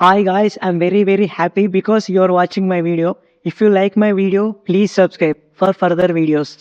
Hi guys I'm very very happy because your watching my video if you like my video please subscribe for further videos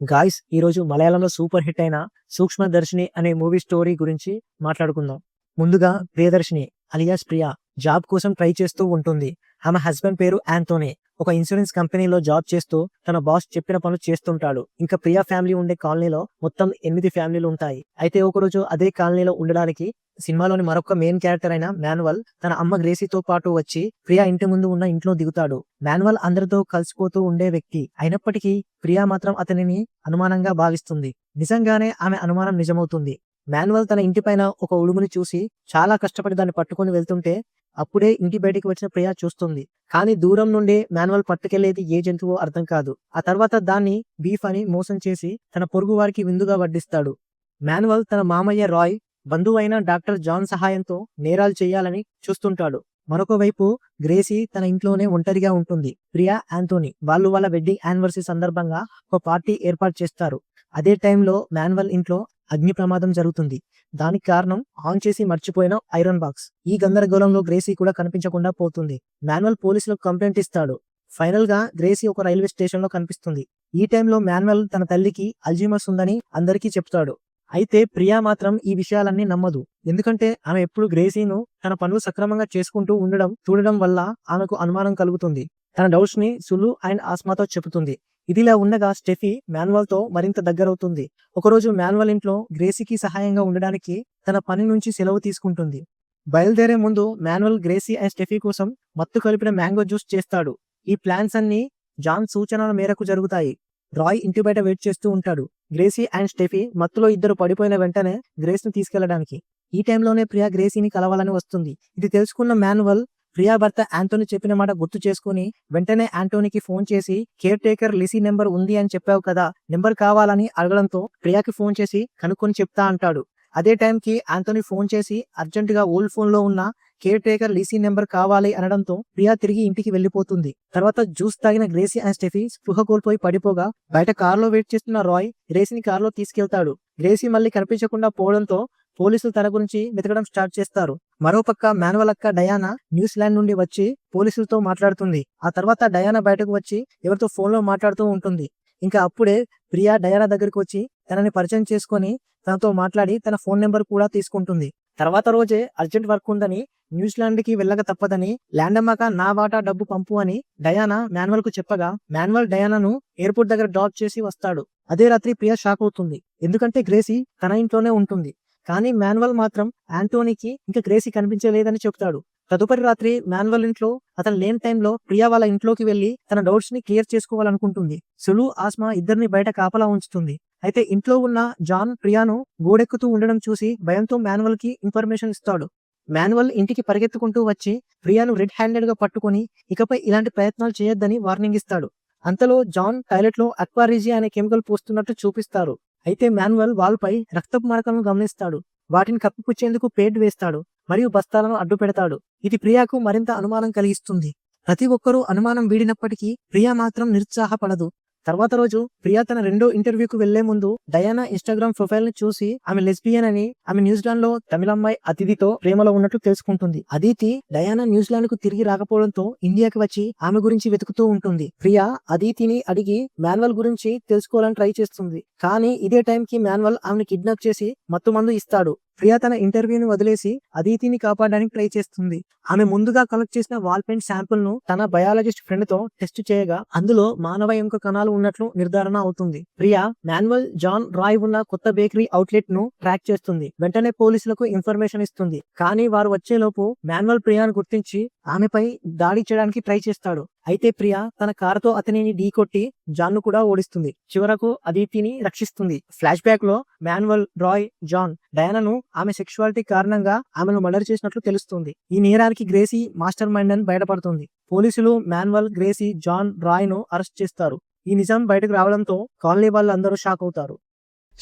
guys ఈరోజు మలయాళంలో super hit అయిన సూక్ష్మ దర్శిని అనే movie story గురించి మాట్లాడుకుందాం. ముందుగా Priyadarshini alias Priya job కోసం try చేస్తూ ఉంటుంది. ఆమె హస్బెండ్ పేరు యాంతోనీ ఒక ఇన్సూరెన్స్ కంపెనీలో జాబ్ చేస్తూ తన బాస్ చెప్పిన పనులు చేస్తుంటాడు. ఇంకా ప్రియా ఫ్యామిలీ ఉండే కాలనీలో మొత్తం ఎనిమిది ఫ్యామిలీలు ఉంటాయి. అయితే ఒకరోజు అదే కాలనీలో ఉండడానికి సినిమాలోని మరొక మెయిన్ క్యారెక్టర్ అయిన మాన్యువల్ తన అమ్మ గ్రేసీతో పాటు వచ్చి ప్రియా ఇంటి ముందు ఉన్న ఇంట్లో దిగుతాడు. మాన్యువల్ అందరితో కలిసిపోతూ ఉండే వ్యక్తి అయినప్పటికీ ప్రియా మాత్రం అతనిని అనుమానంగా భావిస్తుంది. నిజంగానే ఆమె అనుమానం నిజమవుతుంది. మాన్యువల్ తన ఇంటి పైన ఒక ఉడుముని చూసి చాలా కష్టపడి దాన్ని పట్టుకొని వెళ్తుంటే అప్పుడే ఇంటి బయటికి వచ్చిన ప్రియా చూస్తుంది. కానీ దూరం నుండి మాన్యువల్ పట్టుకెళ్ళేది ఏ జంతువో అర్థం కాదు. ఆ తర్వాత దాన్ని బీఫ్ అని మోసం చేసి తన పొరుగు వారికి విందుగా వడ్డిస్తాడు. మాన్యువల్ తన మామయ్య రాయ్ బంధువైన డాక్టర్ జాన్ సహాయంతో నేరాలు చేయాలని చూస్తుంటాడు. మరొక వైపు గ్రేసీ తన ఇంట్లోనే ఒంటరిగా ఉంటుంది. ప్రియా యాంతోనీ వాళ్ళు వాళ్ళ వెడ్డింగ్ యానివర్సరీ సందర్భంగా ఒక పార్టీ ఏర్పాటు చేస్తారు. అదే టైంలో మాన్యువల్ ఇంట్లో అగ్ని ప్రమాదం జరుగుతుంది. దానికి కారణం ఆన్ చేసి మర్చిపోయిన ఐరన్ బాక్స్. ఈ గందరగోళంలో గ్రేసీ కూడా కనిపించకుండా పోతుంది. మాన్యువల్ పోలీసులకు కంప్లైంట్ ఇస్తాడు. ఫైనల్గా గ్రేసీ ఒక రైల్వే స్టేషన్లో కనిపిస్తుంది. ఈ టైంలో మాన్యువల్ తన తల్లికి అల్జీమస్ ఉందని అందరికీ చెప్తాడు. అయితే ప్రియా మాత్రం ఈ విషయాలన్నీ నమ్మదు. ఎందుకంటే ఆమె ఎప్పుడు గ్రేసీను తన పనులు సక్రమంగా చేసుకుంటూ ఉండడం చూడడం వల్ల ఆమెకు అనుమానం కలుగుతుంది. తన డౌట్స్ని సులు అండ్ ఆస్మాతో చెబుతుంది. ఇదిలా ఉండగా స్టెఫీ మాన్యువల్తో మరింత దగ్గరవుతుంది. ఒకరోజు మాన్యువల్ ఇంట్లో గ్రేసీకి సహాయంగా ఉండడానికి తన పని నుంచి సెలవు తీసుకుంటుంది. బయలుదేరే ముందు మాన్యువల్ గ్రేసీ అండ్ స్టెఫీ కోసం మత్తు కలిపిన మ్యాంగో జ్యూస్ చేస్తాడు. ఈ ప్లాన్స్ అన్ని జాన్ సూచనల మేరకు జరుగుతాయి. రాయ్ ఇంటి బయట వెయిట్ చేస్తూ ఉంటాడు. గ్రేసీ అండ్ స్టెఫీ మత్తులో ఇద్దరు పడిపోయిన వెంటనే గ్రేస్ను తీసుకెళ్ళడానికి. ఈ టైంలోనే ప్రియా గ్రేసీని కలవాలని వస్తుంది. ఇది తెలుసుకున్న మాన్యువల్ ప్రియా భర్త యాంటోనీ చెప్పిన మాట గుర్తు చేసుకుని వెంటనే యాంటోనీకి ఫోన్ చేసి కేర్ టేకర్ లిసీ నెంబర్ ఉంది అని చెప్పావు కదా నెంబర్ కావాలని అడగడంతో ప్రియాకి ఫోన్ చేసి కనుక్కొని చెప్తా అంటాడు. అదే టైంకి యాంటోనీ ఫోన్ చేసి అర్జెంటుగా ఓల్డ్ ఫోన్లో ఉన్న కేర్ టేకర్ లీసీ నెంబర్ కావాలి అనడంతో ప్రియా తిరిగి ఇంటికి వెళ్ళిపోతుంది తర్వాత జ్యూస్ తాగిన గ్రేసీ అండ్ స్టెఫీ స్పృహ కోల్పోయి పడిపోగా బయట కారులో వెయిట్ చేస్తున్న రాయ్ గ్రేసీని కారులో తీసుకెళ్తాడు. గ్రేసీ మళ్ళీ కనిపించకుండా పోవడంతో పోలీసులు తన గురించి వెతకడం స్టార్ట్ చేస్తారు. మరోపక్క మాన్యువల్ అక్క డయానా న్యూజిలాండ్ నుండి వచ్చి పోలీసులతో మాట్లాడుతుంది. ఆ తర్వాత డయానా బయటకు వచ్చి ఎవరితో ఫోన్లో మాట్లాడుతూ ఉంటుంది. ఇంకా అప్పుడే ప్రియా డయానా దగ్గరికి వచ్చి తనని పరిచయం చేసుకొని తనతో మాట్లాడి తన ఫోన్ నెంబర్ కూడా తీసుకుంటుంది. తర్వాత రోజే అర్జెంట్ వర్క్ ఉందని న్యూజిలాండ్కి వెళ్ళక తప్పదని ల్యాండమ్మక నా వాటా డబ్బు పంపు అని డయానా మాన్యువల్కు చెప్పగా మాన్యువల్ డయానాను ఎయిర్పోర్ట్ దగ్గర డ్రాప్ చేసి వస్తాడు. అదే రాత్రి ప్రియా షాక్ అవుతుంది. ఎందుకంటే గ్రేసీ తన ఇంట్లోనే ఉంటుంది. కానీ మాన్యువల్ మాత్రం యాంటోనీకి ఇంకా గ్రేసీ కనిపించలేదని చెప్తాడు. తదుపరి రాత్రి మాన్యువల్ ఇంట్లో అతను లేని టైంలో ప్రియా వాళ్ళ ఇంట్లోకి వెళ్ళి తన డౌట్స్ని క్లియర్ చేసుకోవాలనుకుంటుంది. సులు ఆస్మా ఇద్దరిని బయట కాపలా ఉంచుతుంది. అయితే ఇంట్లో ఉన్న జాన్ ప్రియాను గోడెక్కుతూ ఉండడం చూసి భయంతో మాన్యువల్కి ఇన్ఫర్మేషన్ ఇస్తాడు. మాన్యువల్ ఇంటికి పరిగెత్తుకుంటూ వచ్చి ప్రియాను రెడ్ హ్యాండెడ్గా పట్టుకుని ఇకపై ఇలాంటి ప్రయత్నాలు చేయొద్దని వార్నింగ్ ఇస్తాడు. అంతలో జాన్ టాయిలెట్లో అక్వారిజీ అనే కెమికల్ పోస్తున్నట్టు చూపిస్తారు. అయితే మాన్యువల్ వాల్పై రక్తపు మరకలను గమనిస్తాడు. వాటిని కప్పిపుచ్చేందుకు పేడ్ వేస్తాడు మరియు బస్తాలను అడ్డు పెడతాడు. ఇది ప్రియాకు మరింత అనుమానం కలిగిస్తుంది. ప్రతి ఒక్కరూ అనుమానం వీడినప్పటికీ ప్రియా మాత్రం నిరుత్సాహపడదు. తర్వాత రోజు ప్రియా తన రెండో ఇంటర్వ్యూకు వెళ్ళే ముందు డయానా ఇన్స్టాగ్రామ్ ప్రొఫైల్ని చూసి ఆమె లెస్బియన్ అని ఆమె న్యూజిలాండ్లో తమిళమ్మాయి అతిథితో ప్రేమలో ఉన్నట్లు తెలుసుకుంటుంది. అదితి డయానా న్యూజిలాండ్కు తిరిగి రాకపోవడంతో ఇండియాకి వచ్చి ఆమె గురించి వెతుకుతూ ఉంటుంది. ప్రియా అదితిని అడిగి మాన్యువల్ గురించి తెలుసుకోవాలని ట్రై చేస్తుంది. కానీ ఇదే టైంకి మాన్యువల్ ఆమెను కిడ్నాప్ చేసి మత్తు మందు ఇస్తాడు. ప్రియా తన ఇంటర్వ్యూని వదిలేసి అదితిని కాపాడడానికి ట్రై చేస్తుంది. ఆమె ముందుగా కలెక్ట్ చేసిన వాల్ పెయింట్ శాంపుల్ను తన బయాలజిస్ట్ ఫ్రెండ్తో టెస్ట్ చేయగా అందులో మానవ ఎముక కణాలు ఉన్నట్లు నిర్ధారణ అవుతుంది. ప్రియా మాన్యువల్ జాన్ రాయ్ ఉన్న కొత్త బేకరీ అవుట్లెట్ను ట్రాక్ చేస్తుంది. వెంటనే పోలీసులకు ఇన్ఫర్మేషన్ ఇస్తుంది. కానీ వారు వచ్చేలోపు మాన్యువల్ ప్రియాను గుర్తించి ఆమెపై దాడి చేయడానికి ట్రై చేస్తాడు. అయితే ప్రియా తన కారుతో అతనిని ఢీకొట్టి జాన్ను కూడా ఓడిస్తుంది. చివరకు అదితిని రక్షిస్తుంది. ఫ్లాష్ బ్యాక్లో మాన్యువల్ రాయ్ జాన్ డయానాను ఆమె సెక్షువాలిటీ కారణంగా ఆమెను మర్డర్ చేసినట్లు తెలుస్తుంది. ఈ నేరానికి గ్రేసీ మాస్టర్ మైండ్ అని బయటపడుతుంది. పోలీసులు మాన్యువల్ గ్రేసీ జాన్ రాయ్ను అరెస్ట్ చేస్తారు. ఈ నిజం బయటకు రావడంతో కాలనీ వాళ్ళు అందరూ షాక్ అవుతారు.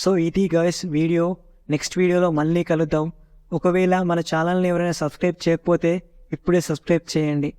సో ఇది గైస్ వీడియో. నెక్స్ట్ వీడియోలో మళ్ళీ కలుద్దాం. ఒకవేళ మన ఛానల్ని ఎవరైనా సబ్స్క్రైబ్ చేయకపోతే ఇప్పుడే సబ్స్క్రైబ్ చేయండి.